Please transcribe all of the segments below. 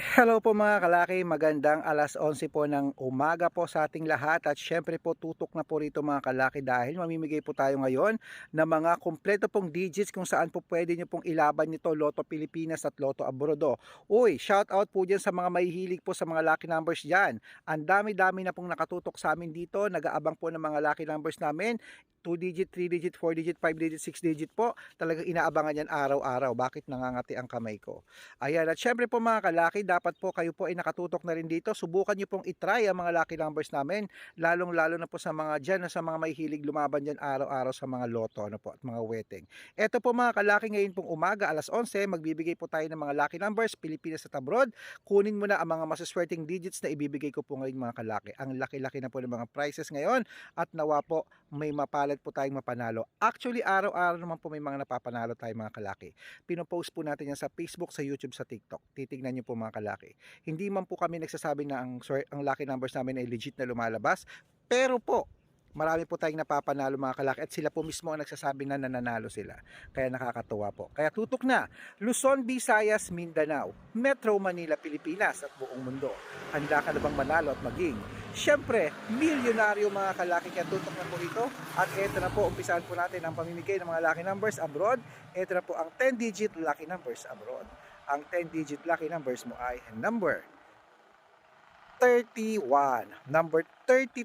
Hello po mga kalaki, magandang alas 11 po ng umaga po sa ating lahat at syempre po tutok na po rito mga kalaki dahil mamimigay po tayo ngayon ng mga kompleto pong digits kung saan po pwede nyo pong ilaban nito Lotto Pilipinas at Lotto Abroado. Uy, shout out po dyan sa mga mahihilig po sa mga lucky numbers dyan. Ang dami-dami na pong nakatutok sa amin dito, nag-aabang po ng mga lucky numbers namin. 2 digit, 3 digit, 4 digit, 5 digit, 6 digit po. Talagang inaabangan yan araw-araw. Bakit nangangati ang kamay ko? Ayan, at syempre po mga kalaki, dapat po kayo po ay nakatutok na rin dito. Subukan nyo pong itry ang mga lucky numbers namin, lalong-lalo na po sa mga dyan, sa mga may hilig lumaban dyan araw-araw sa mga loto ano po, at mga wedding. Ito po mga kalaki, ngayon pong umaga, alas 11, magbibigay po tayo ng mga lucky numbers, Pilipinas at abroad. Kunin mo na ang mga masaswerteng digits na ibibigay ko po ngayon mga kalaki. Ang laki-laki na po ng mga prizes ngayon at nawa po may mapalad po tayong mapanalo. Actually, araw-araw naman po may mga napapanalo tayo mga kalaki. Pinopost po natin yan sa Facebook, sa YouTube, sa TikTok. Titignan nyo po mga kalaki. Hindi man po kami nagsasabi na ang, sorry, ang lucky numbers namin ay legit na lumalabas. Pero po, marami po tayong napapanalo mga kalaki at sila po mismo ang nagsasabi na nananalo sila. Kaya nakakatuwa po. Kaya tutok na, Luzon, Visayas, Mindanao, Metro Manila, Pilipinas at buong mundo. Handa ka na bang manalo at maging Siyempre, milyonaryo mga kalaki kaya tutok na po ito. At ito na po, umpisahan po natin ang pamimigay ng mga lucky numbers abroad. Ito na po ang 10-digit lucky numbers abroad. Ang 10-digit lucky numbers mo ay number 31, number 32,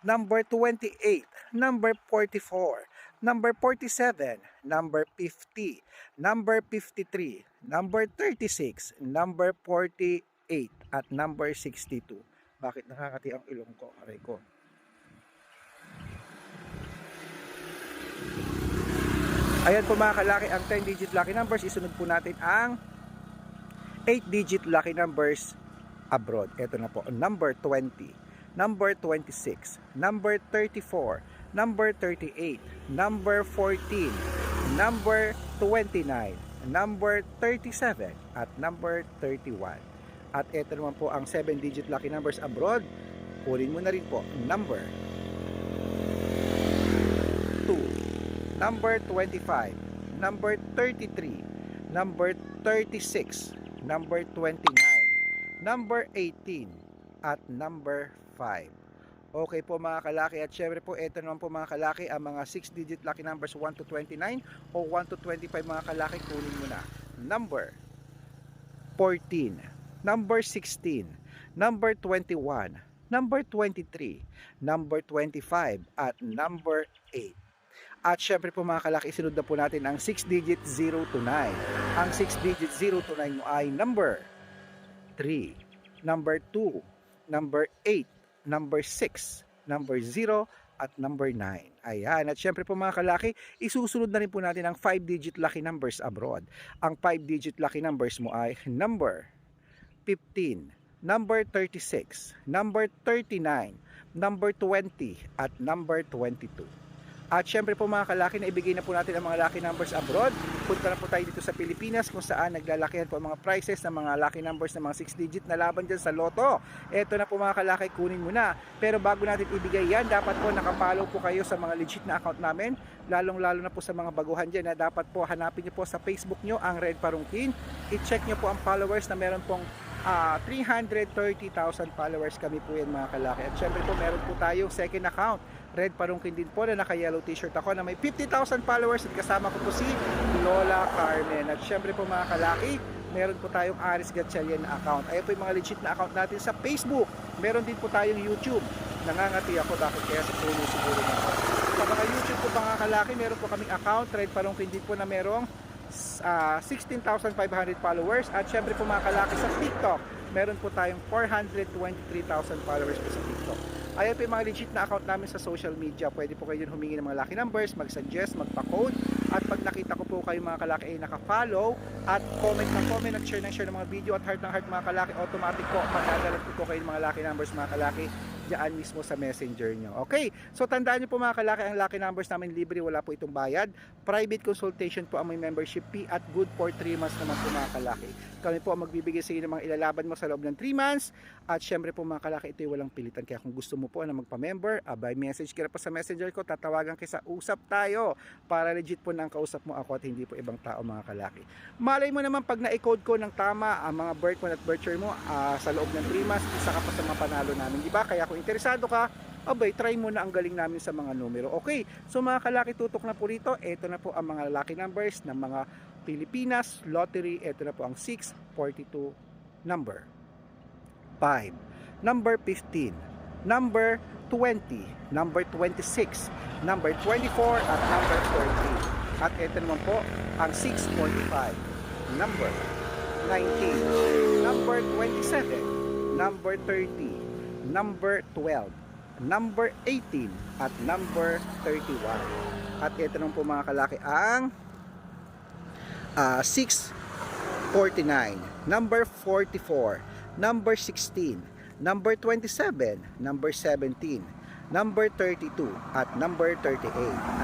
number 28, number 44, number 47, number 50, number 53, number 36, number 48, at number 62. Bakit nakakati ang ilong ko? Aray ko. Ayan po mga kalaki, ang 10-digit lucky numbers. Isunod po natin ang 8-digit lucky numbers abroad. Ito na po, number 20, number 26, number 34, number 38, number 14, number 29, number 37, at number 31. At ito naman po ang 7-digit lucky numbers abroad. Kunin mo na rin po, number 2, number 25, number 33, number 36, number 29, number 18, at number 5. Okay po mga kalaki at syempre po ito naman po mga kalaki ang mga 6-digit lucky numbers 1 to 29 o 1 to 25 mga kalaki kunin mo na. Number 14, number 16, number 21, number 23, number 25 at number 8. At syempre po mga kalaki, isunod na po natin ang 6 digit 0 to 9. Ang 6 digit 0 to 9 mo ay number 3, number 2, number 8, number 6, number 0, at number 9. Ayan. At syempre po mga kalaki, isusunod na rin po natin ang 5-digit lucky numbers abroad. Ang 5-digit lucky numbers mo ay number 15, number 36, number 39, number 20, at number 22. At syempre po mga kalaki na ibigay na po natin ang mga lucky numbers abroad. Punta na po tayo dito sa Pilipinas kung saan naglalakihan po ang mga prices ng mga lucky numbers ng mga 6 digit na laban dyan sa loto. Ito na po mga kalaki, kunin mo na. Pero bago natin ibigay yan, dapat po nakapollow po kayo sa mga legit na account namin. Lalong lalo na po sa mga baguhan dyan na dapat po hanapin nyo po sa Facebook nyo ang Red Parungkin. I-check nyo po ang followers na meron pong ah 330,000 followers kami po yan mga kalaki. At syempre po meron po tayong second account red parungkin din po na naka yellow t-shirt ako na may 50,000 followers at kasama ko po si Lola Carmen. At syempre po mga kalaki meron po tayong Aris Gatchalian account. Ayun po yung mga legit na account natin sa Facebook. Meron din po tayong YouTube. Nangangati ako bakit kaya sa puno siguro na sa mga YouTube po mga kalaki meron po kaming account red parungkin din po na merong uh, 16,500 followers. At syempre po mga kalaki sa TikTok meron po tayong 423,000 followers po sa TikTok Ayan po yung mga legit na account namin sa social media. Pwede po kayo dun humingi ng mga lucky numbers, mag-suggest, magpa-code. At pag nakita ko po kayo mga kalaki ay naka-follow at comment na comment at share na share ng mga video at heart ng heart mga kalaki, automatic po magdadalat po, po kayo ng mga lucky numbers mga kalaki dyan mismo sa messenger nyo. Okay, so tandaan nyo po mga kalaki, ang lucky numbers namin libre, wala po itong bayad. Private consultation po ang may membership fee at good for 3 months naman po mga kalaki. Kami po ang magbibigay sa inyo ng mga ilalaban mo sa loob ng 3 months. At syempre po mga kalaki, ito ay walang pilitan. Kaya kung gusto mo po na magpa-member, abay message ka na po sa messenger ko, tatawagan kayo sa usap tayo para legit po ang kausap mo ako at hindi po ibang tao mga kalaki. Malay mo naman pag na-code ko ng tama ang mga birth month at birth mo ah, sa loob ng 3 months, isa ka pa sa mga panalo namin, di ba? Kaya kung interesado ka, abay, try mo na ang galing namin sa mga numero. Okay, so mga kalaki tutok na po rito, ito na po ang mga lucky numbers ng mga Pilipinas Lottery. Ito na po ang 642 number. 5. Number 15. Number 20. Number 26. Number 24 at number 30. At ito naman po ang 645. Number 19. Number 27. Number 30. Number 12. Number 18 at number 31. At ito naman po mga kalaki ang ah, 649, number 44, number 16, number 27, number 17, number 32, at number 38.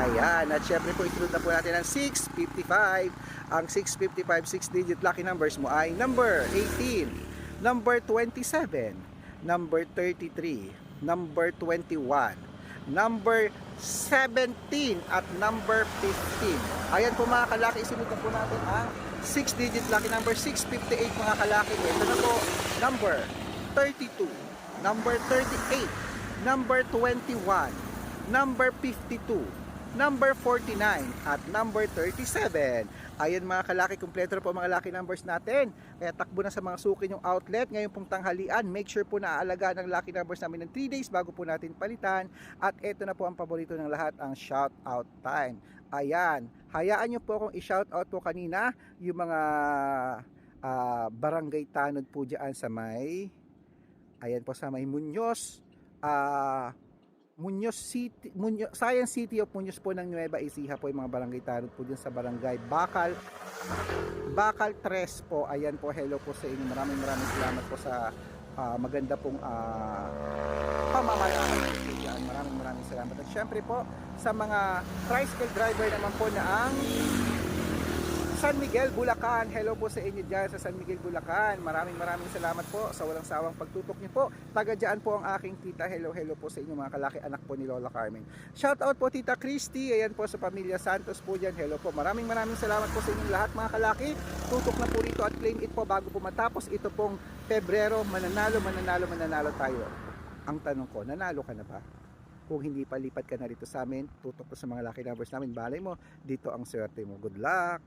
Ayan, at syempre po isunod na po natin ang 655. Ang 655, 6-digit lucky numbers mo ay number 18, number 27, number 33, number 21, number 17 at number 15. Ayan po mga kalaki, na po natin ang 6-digit lucky number 658 mga kalaki. Ito na po, number 32, number 38, number 21, number 52, number 49, at number 37. Ayan mga kalaki, kumpleto po mga lucky numbers natin. Kaya takbo na sa mga suki yung outlet. Ngayon pong tanghalian, make sure po na aalagaan ang lucky numbers namin ng 3 days bago po natin palitan. At ito na po ang paborito ng lahat, ang shout out time. Ayan, hayaan nyo po akong i-shout out po kanina yung mga ah, barangay tanod po dyan sa may ayan po sa may Muñoz ah Muñoz City Muñoz, Science City of Muñoz po ng Nueva Ecija po yung mga barangay tanod po dyan sa barangay Bakal Bakal 3 po. Ayan po. Hello po sa inyo. Maraming maraming salamat po sa ah, maganda pong ah, pamamaraan po dyan. maraming maraming salamat. At syempre po sa mga tricycle driver naman po na ang San Miguel, Bulacan. Hello po sa inyo dyan sa San Miguel, Bulacan. Maraming maraming salamat po sa walang sawang pagtutok niyo po. Taga dyan po ang aking tita. Hello, hello po sa inyo mga kalaki anak po ni Lola Carmen. Shout out po Tita Christy. Ayan po sa pamilya Santos po dyan. Hello po. Maraming maraming salamat po sa inyong lahat mga kalaki. Tutok na po rito at claim it po bago po matapos. Ito pong Pebrero, mananalo, mananalo, mananalo tayo. Ang tanong ko, nanalo ka na ba? Kung hindi pa lipat ka na rito sa amin, tutok ko sa mga lucky numbers namin. Balay mo, dito ang swerte mo. Good luck!